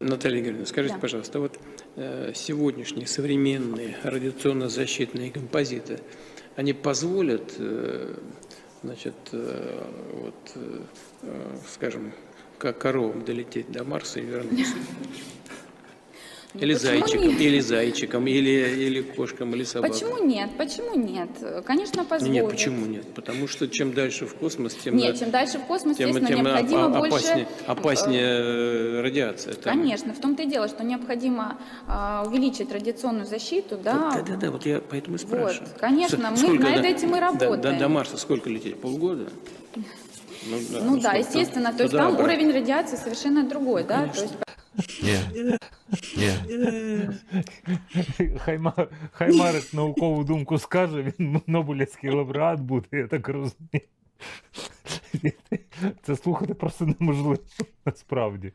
Наталья Игоревна, скажите, Да. пожалуйста, вот э, сегодняшние современные радиационно-защитные композиты, они позволят, э, значит, э, вот, скажем, как коровам долететь до Марса и вернуться? Ну, Или почему зайчиком, нет? или зайчиком, или, или кошкам, или собакам? Почему нет? Почему нет? Конечно, позволит. Нет, почему нет? Потому что чем дальше в космос, тем, Нет, на- чем дальше в космос, тем, естественно, тем необходимо опа- больше... опаснее, э, опаснее э, радиация. там. Конечно, в том-то и дело, что необходимо а, увеличить радиационную защиту, да. Да, да, да, вот я поэтому и спрашиваю. конечно, мы Сколько над до- этим и работаем. До, до Марса сколько лететь? Полгода? Ну да, Ну да, сколько? естественно, то есть Туда, там обратно. уровень радиации совершенно другой, да, то есть. Хай, хай Марик наукову думку скаже, він Нобелівський лауреат буде, я так розумію. Це слухати просто неможливо, насправді.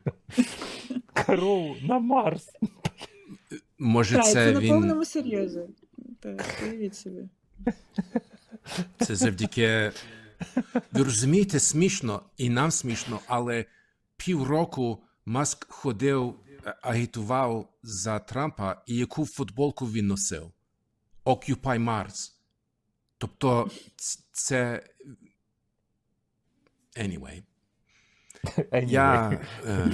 Корову на Марс. Може, Так, це це на повному серйозі. Так, уявіть собі. це завдяки. Ви розумієте, смішно, і нам смішно, але півроку Маск ходив, е, агітував за Трампа, і яку футболку він носив? Occupy Mars. Тобто, це. Anyway. Я. е,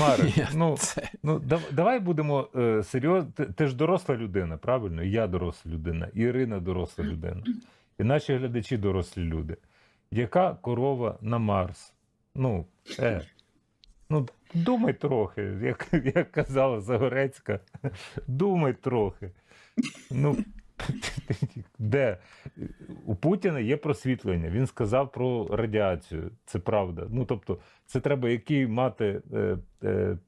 Марик, я ну, ну давай будемо е, серйозно. Ти, ти ж доросла людина, правильно? Я доросла людина, Ірина доросла людина. І наші глядачі дорослі люди. Яка корова на Марс? Ну, е, ну думай трохи, як, як казала Загорецька, думай трохи. Ну, де? У Путіна є просвітлення. Він сказав про радіацію. Це правда. Ну, тобто, це треба який мати е, е,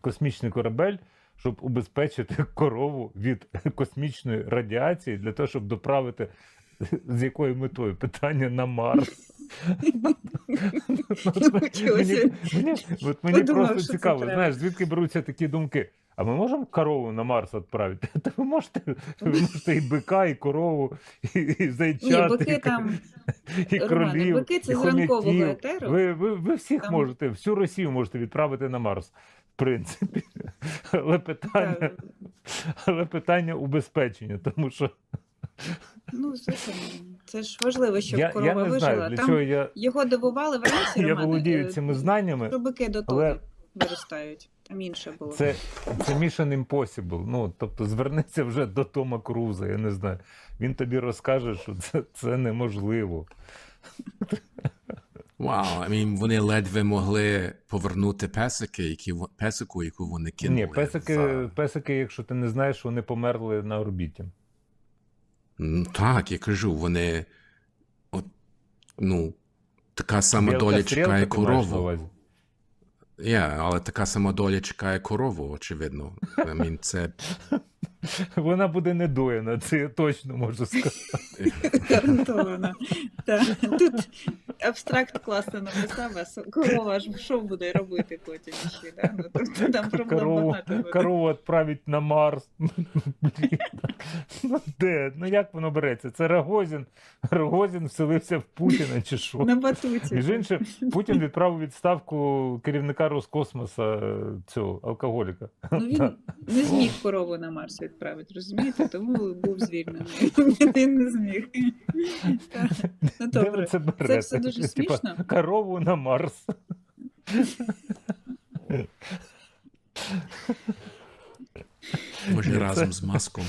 космічний корабель, щоб убезпечити корову від космічної радіації для того, щоб доправити з якою метою питання на Марс. От мені просто цікаво, знаєш, звідки беруться такі думки. А ми можемо корову на Марс відправити? Та ви можете, ви можете і бика, і корову, і, і Ні, зайчат, бики і, там, і Романе, бики це і з ранкового етеру. Ви, ви, ви всіх Там- можете, всю Росію можете відправити на Марс, в принципі. Але питання, Так. але питання убезпечення, тому що ну, звичайно, це ж важливо, щоб я, я корова не вижила. знаю, для Там чого я, його дивували вранці, я Романе, володію е, цими знаннями. що бики до але- того виростають. Там інше було. Це, це Mission Impossible. Ну, тобто звернися вже до Тома Круза, я не знаю. Він тобі розкаже, що це, це неможливо. Вау, I mean, вони ледве могли повернути песики, які песику, яку вони кинули. Ні, песики, в- песики, якщо ти не знаєш, вони померли на орбіті. Ну, Так, я кажу, вони. От, ну, така сама Білка доля стрілка, чекає корову. Я, але така сама доля чекає корову, очевидно. I mean, це Вона буде недоїна, це я точно можу сказати. Гарантовано. Так. Тут абстракт класно написав, а корова ж що буде робити потім ще. Да? Ну, тобто там проблем корову відправить на Марс. Ну де? Ну як воно береться? Це Рогозін. Рогозін вселився в Путіна чи що? На батуті. Між іншим, Путін відправив відставку керівника Роскосмоса е, цього алкоголіка. Ну він Да. не зміг корову на Марс відправити, розумієте? Тому був звільнений. Він не зміг. Ну добре. це берете? все дуже Типа, смішно. корову на Марс. може разом з маском.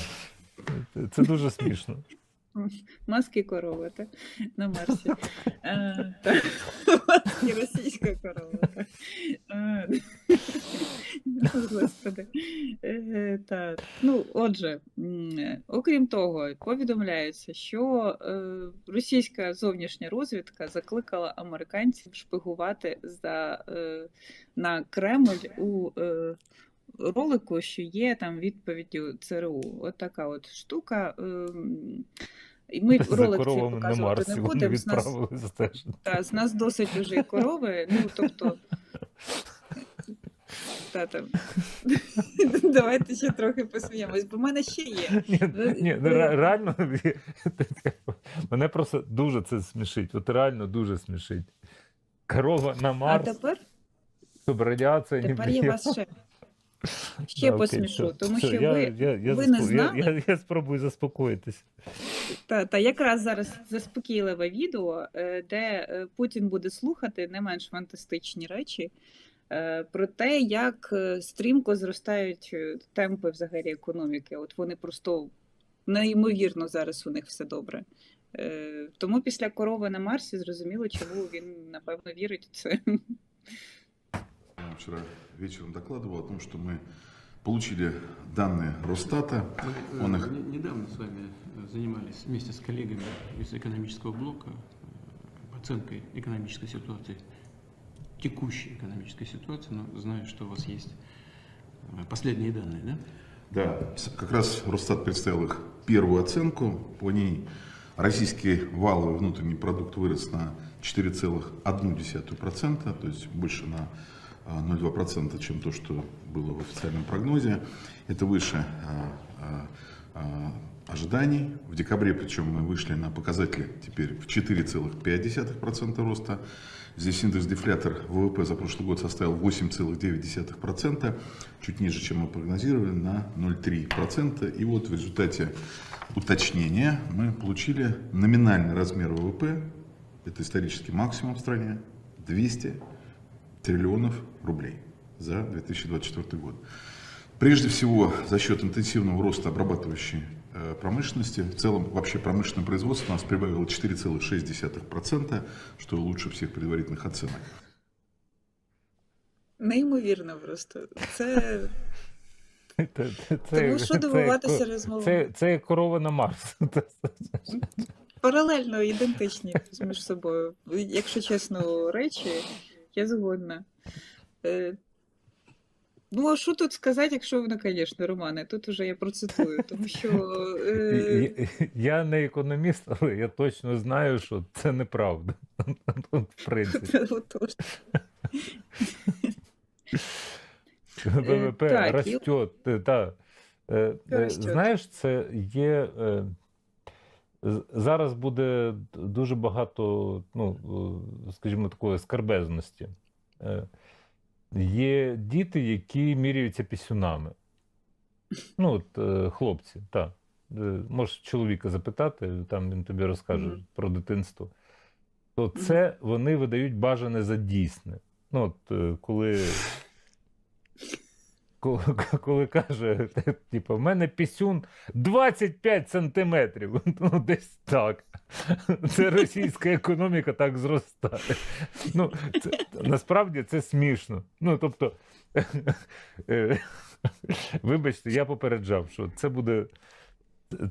Це дуже смішно. Маски корова, так? На Марсі. Е. Маски російська корова. Е, Господи. Е, Так. Ну, отже, окрім того, повідомляється, що російська зовнішня розвідка закликала американців шпигувати за, на Кремль у ролику, що є там відповіддю ЦРУ. От така от штука. ем, І ми За ролик цей показувати не будемо. З нас, та, з нас досить уже і корови. Ну, тобто. Та, там. Давайте ще трохи посміємось, бо в мене ще є. Ні, ні, ну, реально мене просто дуже це смішить. От реально дуже смішить. Корова на А Марс, тепер, щоб радіація не тепер я вас ще. Ще Да, посмішу, все, тому все, що я, ви, я, я, ви не знали? Я, я, я спробую заспокоїтися. Та, та якраз зараз заспокійливе відео, е, де е, Путін буде слухати не менш фантастичні речі е, про те, як стрімко зростають темпи взагалі економіки. От вони просто неймовірно зараз у них все добре. Тому після корови на Марсі зрозуміло, чому він напевно вірить у це. Вчера вечером докладывал о том, что мы получили данные Росстата. Мы, э, Он их не- недавно с вами э, занимались вместе с коллегами из экономического блока э, оценкой экономической ситуации, текущей экономической ситуации, но знаю, что у вас есть последние данные, да? Да, как раз Росстат представил их первую оценку. По ней российский валовый внутренний продукт вырос на 4,1%, то есть больше на 0,2%, чем то, что было в официальном прогнозе. Это выше а, а, а, ожиданий. В декабре, причем, мы вышли на показатели теперь в 4,5% роста. Здесь индекс дефлятор ВВП за прошлый год составил 8,9%, чуть ниже, чем мы прогнозировали, на 0,3%. И вот в результате уточнения мы получили номинальный размер ВВП, это исторический максимум в стране, 200 триллионов рублей за 2024 год. Прежде всего, за счет интенсивного роста обрабатывающей э, промышленности, в целом вообще промышленное производство у нас прибавило 4,6%, что лучше всех предварительных оценок. Неймовірно просто. Це Це- це- тому що це- дивуватися це, розмовам. це, це як корова на Марс. паралельно ідентичні між собою. Якщо чесно, речі, я згодна. Е, ну, а що тут сказати, якщо воно, звісно, Романе, тут уже я процитую, тому що е, Я, не економіст, але я точно знаю, що це неправда. В принципі. ВВП растет. е. Е. Знаєш, це є. Зараз буде дуже багато, ну, е, скажімо, такої скарбезності. Е, Є діти, які міряються пісюнами. Ну, от е, хлопці, так. Можеш чоловіка запитати, там він тобі розкаже Мгм. про дитинство. То це вони видають бажане за дійсне. Ну, от коли коли, каже, типу, в мене пісюн 25 сантиметрів. Ну, десь так. Це російська економіка так зростає. Ну, це, насправді це смішно. Ну, тобто, е, вибачте, я попереджав, що це буде.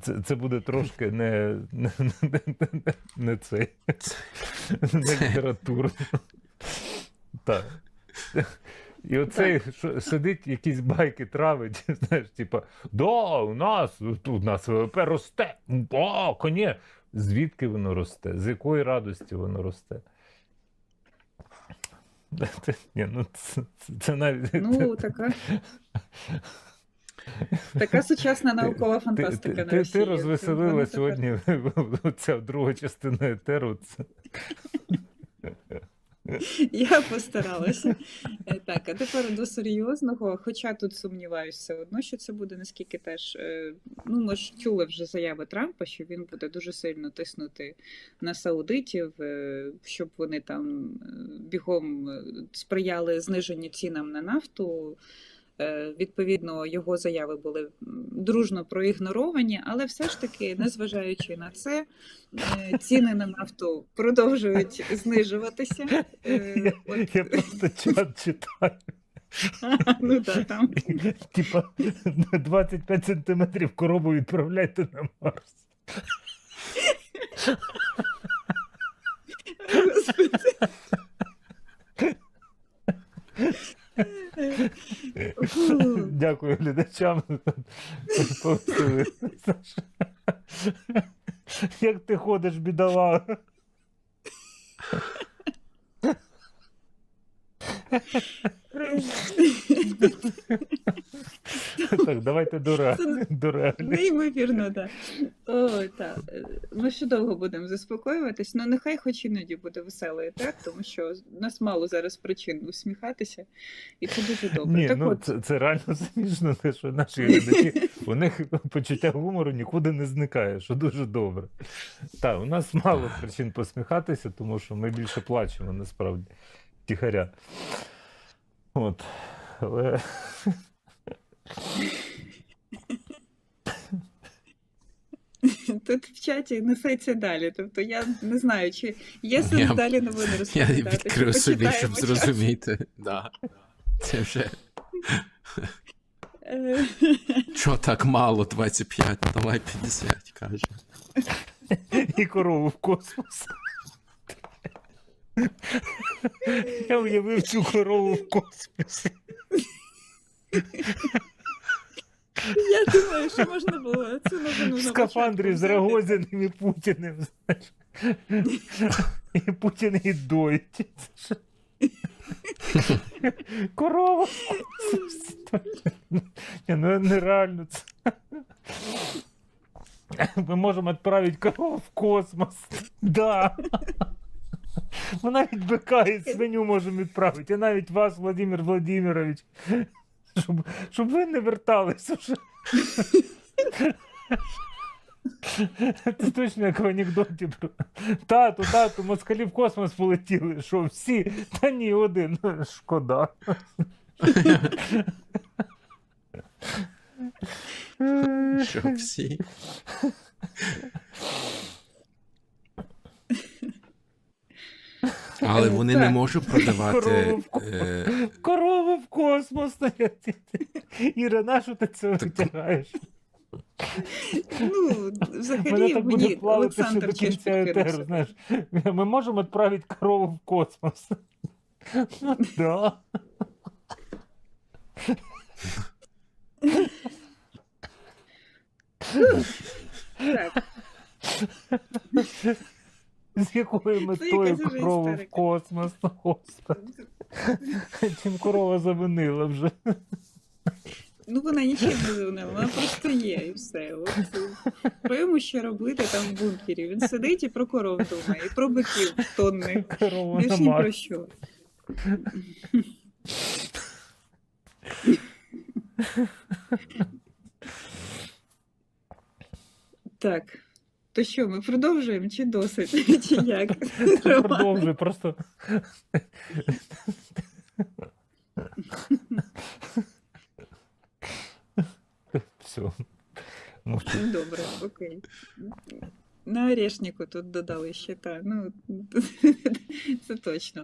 Це, це буде трошки не, не, не, не, не цей, не літературно. Так. І оцей що сидить, якісь байки травить, знаєш, типа, да, у нас тут у нас ВВП росте. О, коні. Звідки воно росте? З якої радості воно росте? Ні, ну, це, це, навіть. ну, така, така сучасна наукова фантастика. ти, ти, нарешті ти розвеселила сьогодні ця друга частина етеру. Це... Я постаралася. Е, Так, а тепер до серйозного, хоча тут сумніваюся все одно, що це буде наскільки теж. е, Ну, ми ж чули вже заяви Трампа, що він буде дуже сильно тиснути на саудитів, е, щоб вони там бігом сприяли зниженню цінам на нафту. Е, Відповідно, його заяви були дружно проігноровані, але все ж таки, незважаючи на це, е, ціни на нафту продовжують знижуватися. Е, от- Я просто чат читаю. Ну так, там. Типа 25 сантиметрів коробу відправляйте на Марс. Господи. Дякую глядачам. Як ти ходиш, бідолага? Так, давайте до реалій. До реалій. Неймовірно, так. О, так. Ми ще довго будемо заспокоюватись, ну нехай хоч іноді буде веселий так, тому що в нас мало зараз причин усміхатися, і це дуже добре. Ні, так ну от, це, це реально смішно, те, що наші глядачі, у них почуття гумору нікуди не зникає, що дуже добре. Так, у нас мало причин посміхатися, тому що ми більше плачемо насправді тихаря. От. Але тут в чаті несеться далі. Тобто я не знаю, чи є сенс Я- далі новини Я розповідати. чи відкрив собі, щоб почитаємо час? зрозуміти. Да. Це вже Е, що так мало 25, давай 50, каже. і корову в космос. Я уявив цю корову в космосі. Я думаю, що можна було цю новину В скафандрі з. Рогозіним і Путіним. І Путін її доїть. Корова. ну нереально це. Ми можемо відправити корову в космос. Да. Ми навіть бика і свиню можемо відправити, а навіть вас, Владимир Владимирович, щоб, щоб ви не верталися вже. Це точно як в анекдоті. про Тату, тату, москалі в космос полетіли. Що всі? Та ні, один. Шкода. Що всі. Але вони не можуть продавати. Корову в е, Корови в космос. Іра, на що ти це витягаєш? Ну, Мене взагалі, так буде мені плавати ще до кінця етеру, знаєш. Ми можемо відправити корову в космос. Ну, да. Так, З якою метою корову в космос? Ну, Господи. Чим корова завинила вже. ну вона нічим не завинила, вона просто є і все. Е, що робити там в бункері? Він сидить і про коров думає, і про биків тонни. Корова Більш ні про що. Так. То що, ми продовжуємо чи досить? Чи як? Продовжуй, просто. Все. Мовчу. Ну, Добре, окей. На орешнику тут додали ще так. Ну, це точно.